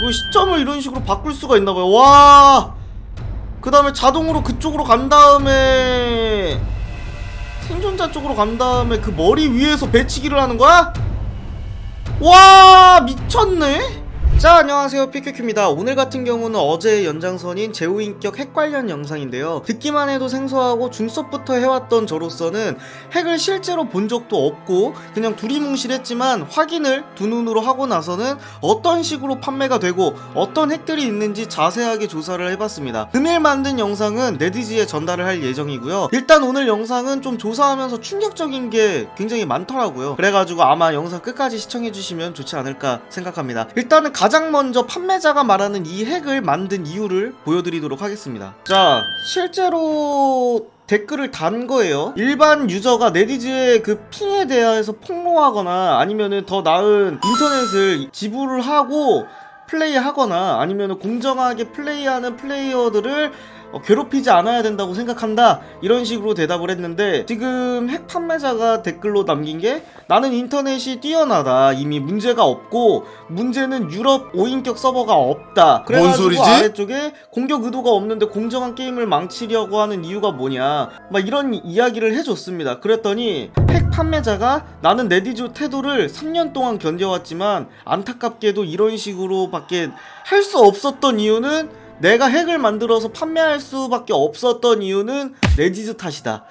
이거 시점을 이런 식으로 바꿀 수가 있나봐요 와! 그 다음에 자동으로 그쪽으로 간 다음에 생존자 쪽으로 간 다음에 그 머리 위에서 배치기를 하는 거야? 와 미쳤네 자 안녕하세요. 피큐큐입니다. 오늘 같은 경우는 어제의 연장선인 제후인격 핵 관련 영상인데요. 듣기만 해도 생소하고 중섭부터 해왔던 저로서는 핵을 실제로 본 적도 없고 그냥 두리뭉실했지만 확인을 두 눈으로 하고 나서는 어떤 식으로 판매가 되고 어떤 핵들이 있는지 자세하게 조사를 해봤습니다. 금일 만든 영상은 네디지에 전달을 할 예정이고요. 일단 오늘 영상은 좀 조사하면서 충격적인 게 굉장히 많더라고요. 그래가지고 아마 영상 끝까지 시청해주시면 좋지 않을까 생각합니다. 일단은 가장 먼저 판매자가 말하는 이 핵을 만든 이유를 보여드리도록 하겠습니다 자 실제로 댓글을 단 거예요. 일반 유저가 네디즈의 그 핑에 대해서 폭로하거나 아니면은 더 나은 인터넷을 지불을 하고 플레이하거나 아니면은 공정하게 플레이하는 플레이어들을 어, 괴롭히지 않아야 된다고 생각한다. 이런 식으로 대답을 했는데 지금 핵 판매자가 댓글로 남긴 게 나는 인터넷이 뛰어나다. 이미 문제가 없고 문제는 유럽 5인격 서버가 없다. 그래가지고? 아래쪽에 공격 의도가 없는데 공정한 게임을 망치려고 하는 이유가 뭐냐. 막 이런 이야기를 해줬습니다. 그랬더니 핵 판매자가 나는 네디즈 태도를 3년 동안 견뎌왔지만 안타깝게도 이런 식으로밖에 할 수 없었던 이유는 내가 핵을 만들어서 판매할 수밖에 없었던 이유는 네디즈 탓이다.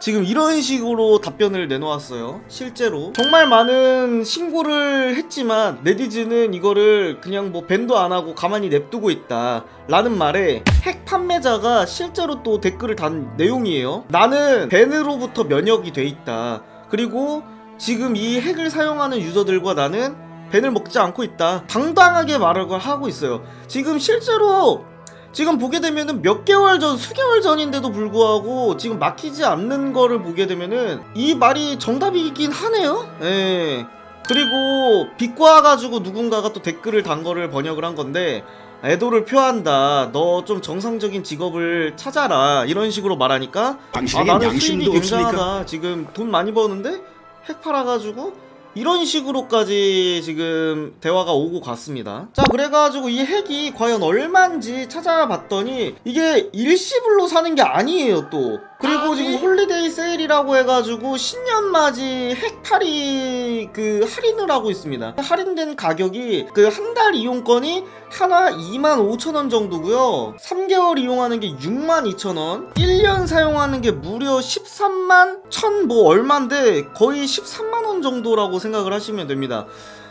지금 이런 식으로 답변을 내놓았어요. 실제로 정말 많은 신고를 했지만 네디즈는 이거를 그냥 뭐 밴도 안 하고 가만히 냅두고 있다. 라는 말에 핵 판매자가 실제로 또 댓글을 단 내용이에요. 나는 밴으로부터 면역이 돼 있다. 그리고 지금 이 핵을 사용하는 유저들과 나는 밴을 먹지 않고 있다. 당당하게 말을 하고 있어요. 지금 실제로 지금 보게 되면은 몇 개월 전, 수개월 전인데도 불구하고 지금 막히지 않는 거를 보게 되면은 이 말이 정답이긴 하네요. 예. 그리고 비꼬아 가지고 누군가가 또 댓글을 단 거를 번역을 한 건데 애도를 표한다. 너 좀 정상적인 직업을 찾아라. 이런 식으로 말하니까 아, 나는 수입이 양심도 없습니까? 굉장하다. 지금 돈 많이 버는데 핵 팔아가지고 이런 식으로까지 지금 대화가 오고 갔습니다. 자, 그래가지고 이 핵이 과연 얼만지 찾아봤더니 이게 일시불로 사는 게 아니에요, 또. 그리고 지금 홀리데이 세일이라고 해가지고 신년맞이 핵팔이 그 할인을 하고 있습니다. 할인된 가격이 그 한 달 이용권이 하나 25,000원 정도고요. 3개월 이용하는 게 62,000원. 1년 사용하는 게 무려 13만 1000뭐 얼마인데 거의 13만 원 정도라고 생각을 하시면 됩니다.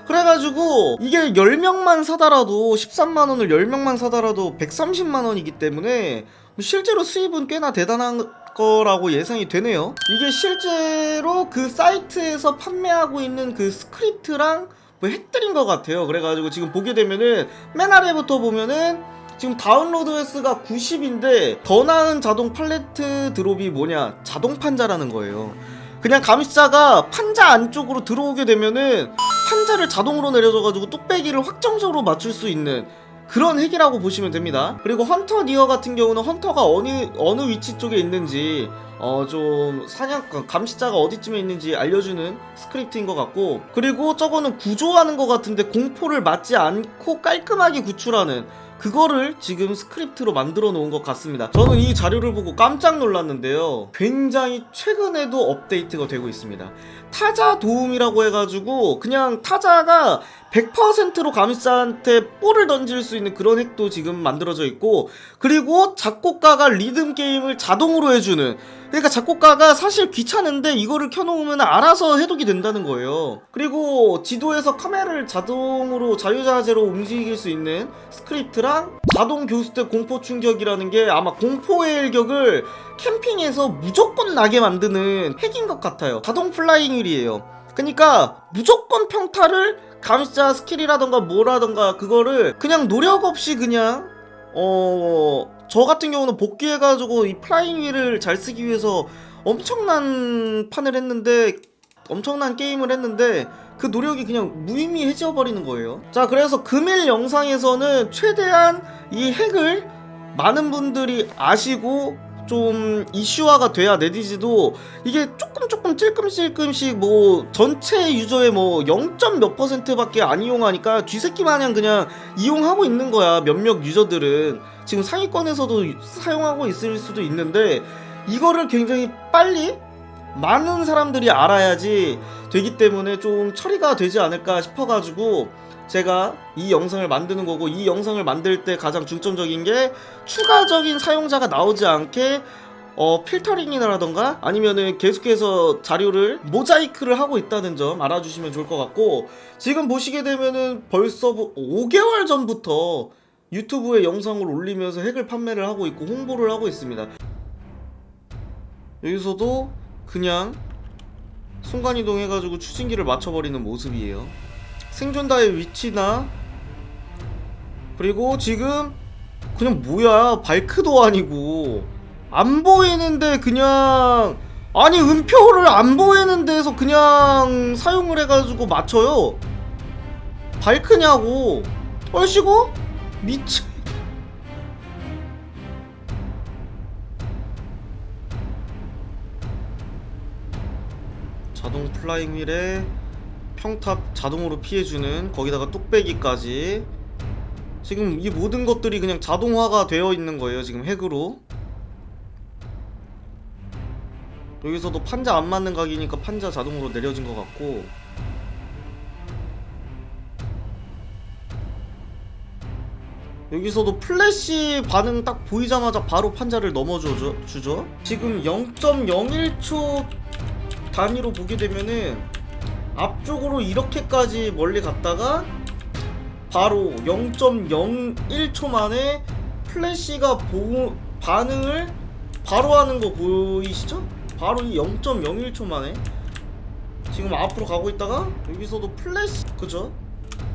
그래가지고 이게 10명만 사더라도 13만 원을 10명만 사더라도 130만 원이기 때문에 실제로 수입은 꽤나 대단한 거라고 예상이 되네요. 이게 실제로 그 사이트에서 판매하고 있는 그 스크립트랑 뭐 핵들인 것 같아요. 그래가지고 지금 보게 되면은 맨 아래부터 보면은 지금 다운로드 횟수가 90인데 더 나은 자동 팔레트 드롭이 뭐냐 자동 판자라는 거예요. 그냥 감시자가 판자 안쪽으로 들어오게 되면은 판자를 자동으로 내려줘가지고 뚝배기를 확정적으로 맞출 수 있는 그런 핵이라고 보시면 됩니다. 그리고 헌터 니어 같은 경우는 헌터가 어느 어느 위치 쪽에 있는지 어 좀 사냥 감시자가 어디쯤에 있는지 알려주는 스크립트인 것 같고 그리고 저거는 구조하는 것 같은데 공포를 맞지 않고 깔끔하게 구출하는 그거를 지금 스크립트로 만들어 놓은 것 같습니다. 저는 이 자료를 보고 깜짝 놀랐는데요. 굉장히 최근에도 업데이트가 되고 있습니다. 타자 도움이라고 해가지고 그냥 타자가 100%로 감시자한테 볼을 던질 수 있는 그런 핵도 지금 만들어져 있고 그리고 작곡가가 리듬 게임을 자동으로 해주는 그러니까 작곡가가 사실 귀찮은데 이거를 켜놓으면 알아서 해독이 된다는 거예요. 그리고 지도에서 카메라를 자동으로 자유자재로 움직일 수 있는 스크립트랑 자동 교수 때 공포 충격이라는 게 아마 공포의 일격을 캠핑에서 무조건 나게 만드는 핵인 것 같아요. 자동 플라잉 휠이에요. 그러니까 무조건 평타를 감시자 스킬이라던가 뭐라던가 그거를 그냥 노력 없이 그냥 어 저 같은 경우는 복귀해가지고 이 플라잉 휠을 잘 쓰기 위해서 엄청난 판을 했는데 엄청난 게임을 했는데 그 노력이 그냥 무의미해져 버리는 거예요. 자, 그래서 금일 영상에서는 최대한 이 핵을 많은 분들이 아시고 좀 이슈화가 돼야 네디즈도 이게 조금 조금 찔끔찔끔씩 뭐 전체 유저의 뭐 0. 몇 퍼센트밖에 안 이용하니까 쥐새끼 마냥 그냥 이용하고 있는 거야 몇몇 유저들은 지금 상위권에서도 사용하고 있을 수도 있는데 이거를 굉장히 빨리 많은 사람들이 알아야지 되기 때문에 좀 처리가 되지 않을까 싶어가지고 제가 이 영상을 만드는 거고 이 영상을 만들 때 가장 중점적인 게 추가적인 사용자가 나오지 않게 어, 필터링이라던가 아니면은 계속해서 자료를 모자이크를 하고 있다는 점 알아주시면 좋을 것 같고 지금 보시게 되면은 벌써 5개월 전부터 유튜브에 영상을 올리면서 핵을 판매를 하고 있고 홍보를 하고 있습니다. 여기서도 그냥 순간이동 해가지고 추진기를 맞춰버리는 모습이에요. 생존자의 위치나 그리고 지금 그냥 뭐야 발크도 아니고 안 보이는데 그냥 아니 음표를 안 보이는 데서 그냥 사용을 해가지고 맞춰요. 발크냐고. 얼씨고 미치 자동 플라잉 휠에 평탑 자동으로 피해주는 거기다가 뚝배기까지. 지금 이 모든 것들이 그냥 자동화가 되어 있는 거예요 지금 핵으로. 여기서도 판자 안 맞는 각이니까 판자 자동으로 내려진 것 같고. 여기서도 플래시 반응 딱 보이자마자 바로 판자를 넘어주죠 주죠? 지금 0.01초 단위로 보게 되면은 앞쪽으로 이렇게까지 멀리 갔다가 바로 0.01초 만에 플래시가 보, 반응을 바로 하는 거 보이시죠? 바로 이 0.01초 만에 지금 앞으로 가고 있다가 여기서도 플래시 그죠?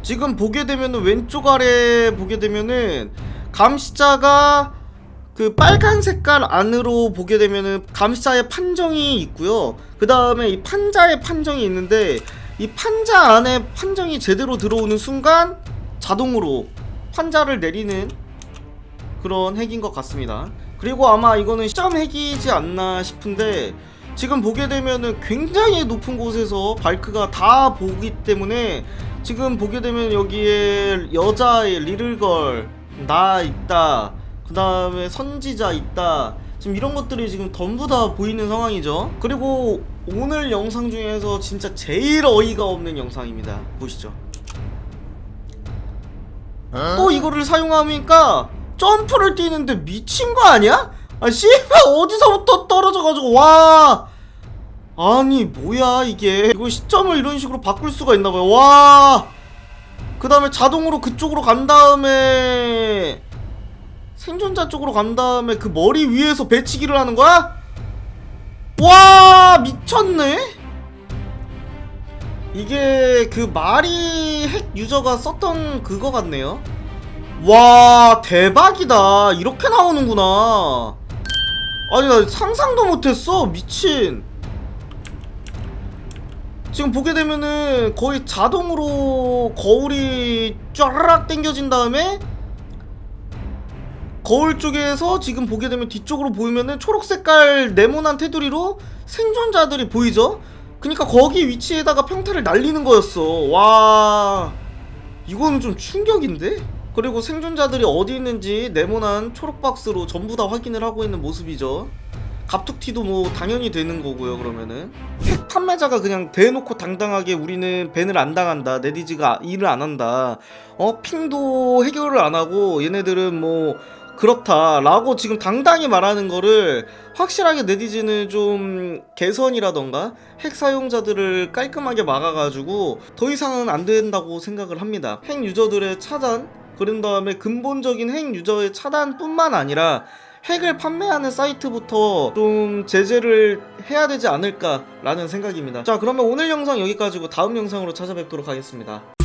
지금 보게 되면은 왼쪽 아래 보게 되면은 감시자가 그 빨간 색깔 안으로 보게 되면은 감시자의 판정이 있고요. 그 다음에 이 판자의 판정이 있는데 이 판자 안에 판정이 제대로 들어오는 순간 자동으로 판자를 내리는 그런 핵인 것 같습니다. 그리고 아마 이거는 시점 핵이지 않나 싶은데 지금 보게 되면은 굉장히 높은 곳에서 발크가 다 보기 때문에 지금 보게 되면 여기에 여자의 리를걸 나 있다 그 다음에 선지자 있다. 지금 이런 것들이 지금 전부 다 보이는 상황이죠. 그리고 오늘 영상 중에서 진짜 제일 어이가 없는 영상입니다. 보시죠. 또 이거를 사용하니까 점프를 뛰는데 미친 거 아니야? 아 씨발 어디서부터 떨어져가지고 와! 아니 뭐야 이게. 이거 시점을 이런 식으로 바꿀 수가 있나봐요. 와그 다음에 자동으로 그쪽으로 간 다음에 생존자 쪽으로 간 다음에 그 머리 위에서 배치기를 하는 거야? 와 미쳤네? 이게 그 마리 핵 유저가 썼던 그거 같네요. 와 대박이다. 이렇게 나오는구나. 아니 나 상상도 못했어. 미친. 지금 보게 되면은 거의 자동으로 거울이 쫘라락 당겨진 다음에 거울 쪽에서 지금 보게 되면 뒤쪽으로 보이면은 초록 색깔 네모난 테두리로 생존자들이 보이죠? 그니까 거기 위치에다가 평타를 날리는 거였어. 와. 이거는 좀 충격인데? 그리고 생존자들이 어디 있는지 네모난 초록 박스로 전부 다 확인을 하고 있는 모습이죠. 갑툭튀도 뭐 당연히 되는 거고요 그러면은 핵 판매자가 그냥 대놓고 당당하게 우리는 밴을 안 당한다 네디즈가 일을 안 한다 어 핑도 해결을 안 하고 얘네들은 뭐 그렇다라고 지금 당당히 말하는 거를 확실하게 네티즌은 좀 개선이라던가 핵 사용자들을 깔끔하게 막아가지고 더 이상은 안 된다고 생각을 합니다. 핵 유저들의 차단 그런 다음에 근본적인 핵 유저의 차단뿐만 아니라 핵을 판매하는 사이트부터 좀 제재를 해야 되지 않을까라는 생각입니다. 자 그러면 오늘 영상 여기까지고 다음 영상으로 찾아뵙도록 하겠습니다.